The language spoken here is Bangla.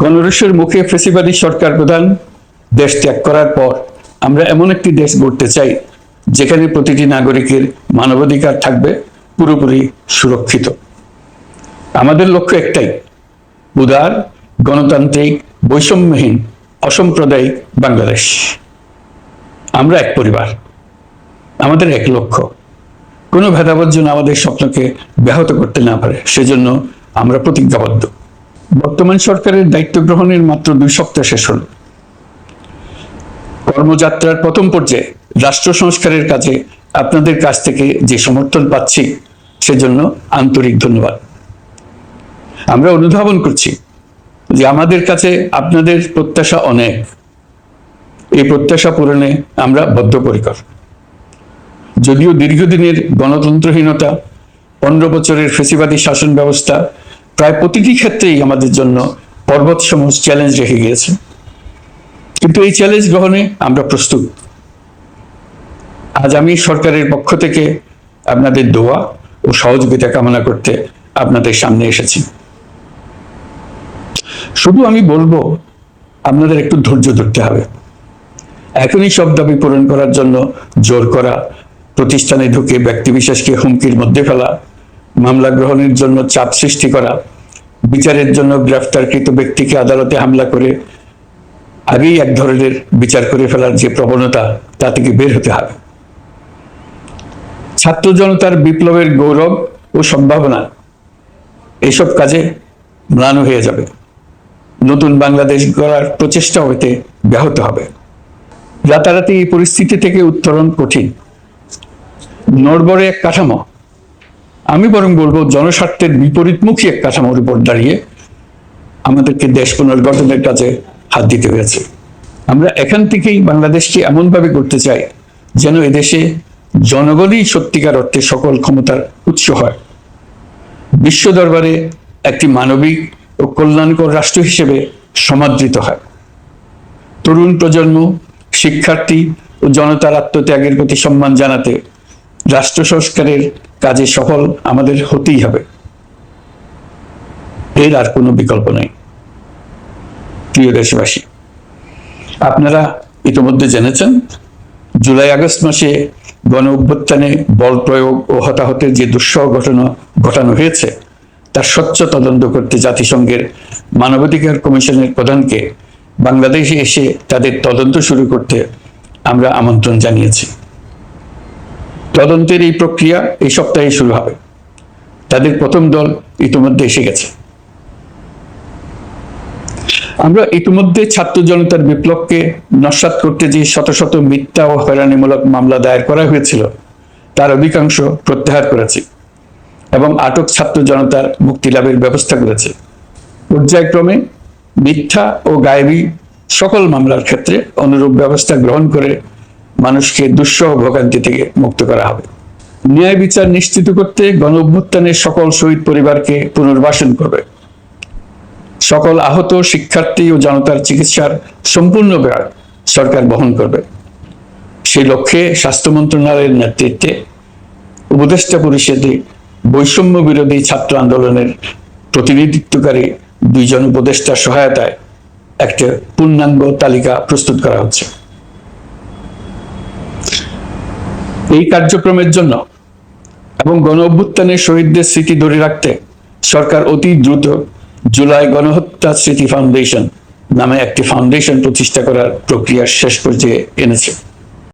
গণরসের মুখে ফেসিবাদী সরকার প্রধান দেশ ত্যাগ করার পর আমরা এমন একটি দেশ গড়তে চাই, যেখানে প্রতিটি নাগরিকের মানবাধিকার থাকবে পুরোপুরি সুরক্ষিত। আমাদের লক্ষ্য একটাই, উদার, গণতান্ত্রিক, বৈষম্যহীন, অসাম্প্রদায়িক বাংলাদেশ। আমরা এক পরিবার, আমাদের এক লক্ষ্য। কোনো ভেদাভেদ যেন আমাদের স্বপ্নকে ব্যাহত করতে না পারে, সেজন্য আমরা প্রতিজ্ঞাবদ্ধ। বর্তমান সরকারের দায়িত্ব গ্রহণের মাত্র দুই সপ্তাহ শেষ হল। কর্মযাত্রার প্রথম পর্যায়ে রাষ্ট্র সংস্কারের কাজে আপনাদের কাছ থেকে যে সমর্থন পাচ্ছি, সেজন্য আন্তরিক ধন্যবাদ। আমরা অনুধাবন করছি যে আমাদের কাছে আপনাদের প্রত্যাশা অনেক। এই প্রত্যাশা পূরণে আমরা বদ্ধপরিকর। যদিও দীর্ঘদিনের গণতন্ত্রহীনতা, পনেরো বছরের ফেসিবাদী শাসন ব্যবস্থা প্রায় প্রতিটি ক্ষেত্রেই আমাদের জন্য পর্বত সমূহ চ্যালেঞ্জ রেখে গিয়েছে। কিন্তু এই চ্যালেঞ্জ গ্রহণে আমরা প্রস্তুত। আজ আমি সরকারের পক্ষ থেকে আপনাদের দোয়া ও সহযোগিতা কামনা করতে আপনাদের সামনে এসেছি। শুধু আমি বলব, আপনাদের একটু ধৈর্য ধরতে হবে। এখনই সব দাবি পূরণ করার জন্য জোর করা, প্রতিষ্ঠানে ঢুকে ব্যক্তিবিশেষকে হুমকির মধ্যে ফেলা মামলা গ্রহণের জন্য চাপ সৃষ্টি করা, বিচারের জন্য গ্রেফতারকৃত ব্যক্তিকে আদালতে হামলা করে, আগেই এক ধরনের বিচার করে ফেলার যে প্রবণতা, তা থেকে বের হতে হবে। ছাত্র জনতার বিপ্লবের গৌরব ও সম্ভাবনা, এসব কাজে ম্লান হয়ে যাবে। নতুন বাংলাদেশ গড়ার প্রচেষ্টা হইতে ব্যাহত হবে। রাতারাতি এই পরিস্থিতি থেকে উত্তরণ কঠিন। নড়বড়ে এক কাঠামো আমি বরং বলব, জনস্বার্থের বিপরীতমুখী এক কাঠামোর উপর দাঁড়িয়ে আমাদেরকে দেশ পুনর্গঠনের কাজে হাত দিতে হয়েছে। আমরা এখান থেকেই বাংলাদেশকে এমনভাবে করতে চাই যেন এদেশে জনগণই সত্যিকার অর্থে সকল ক্ষমতার উৎস হয়। বিশ্ব দরবারে একটি মানবিক ও কল্যাণকর রাষ্ট্র হিসেবে সমাদৃত হয়। তরুণ প্রজন্ম, শিক্ষার্থী ও জনতার আত্মত্যাগের প্রতি সম্মান জানাতে রাষ্ট্র সংস্কারের কাজে সফল আমাদের হতেই হবে। এর আর কোনো বিকল্প নেই। প্রিয় দেশবাসী, আপনারা ইতিমধ্যে জেনেছেন, জুলাই আগস্ট মাসে গণ অভ্যুত্থানে বল প্রয়োগ ও হতাহতের যে দুঃসহ ঘটনা ঘটানো হয়েছে, তার স্বচ্ছ তদন্ত করতে জাতিসংঘের মানবাধিকার কমিশনের প্রধানকে বাংলাদেশে এসে তাদের তদন্ত শুরু করতে আমরা আমন্ত্রণ জানিয়েছি। তদন্তের এই প্রক্রিয়া এই সপ্তাহে শুরু হবে। তাদের প্রথম দল ইতিমধ্যে এসে গেছে। আমরা ইতিমধ্যে ছাত্র জনতার বিপ্লবকে নস্বাত করতে যে শত শত মিথ্যা ও হয়রানিমূলক মামলা দায়ের করা হয়েছিল, তার অধিকাংশ প্রত্যাহার করেছি এবং আটক ছাত্র জনতার মুক্তি লাভের ব্যবস্থা করেছে। পর্যায়ক্রমে মিথ্যা ও গায়েবী সকল মামলার ক্ষেত্রে অনুরূপ ব্যবস্থা গ্রহণ করে মানুষকে দুঃসহ ভোগান্তি থেকে মুক্ত করা হবে। ন্যায় বিচার নিশ্চিত করতে গণ অভ্যুত্থানের সকল শহীদ পরিবারকে পুনর্বাসন করবে। সকল আহত শিক্ষার্থী ও জনতার চিকিৎসার সম্পূর্ণ ব্যয় সরকার বহন করবে। সেই লক্ষ্যে স্বাস্থ্য মন্ত্রণালয়ের নেতৃত্বে উপদেষ্টা পরিষদে বৈষম্য বিরোধী ছাত্র আন্দোলনের প্রতিনিধিত্বকারী দুইজন উপদেষ্টার সহায়তায় একটা পূর্ণাঙ্গ তালিকা প্রস্তুত করা হচ্ছে। এই কার্যক্রমের জন্য এবং গণ অভ্যুত্থানের শহীদদের স্মৃতি ধরে রাখতে সরকার অতি দ্রুত জুলাই গণহত্যা স্মৃতি ফাউন্ডেশন নামে একটি ফাউন্ডেশন প্রতিষ্ঠা করার প্রক্রিয়া শেষ পর্যায়ে এনেছে।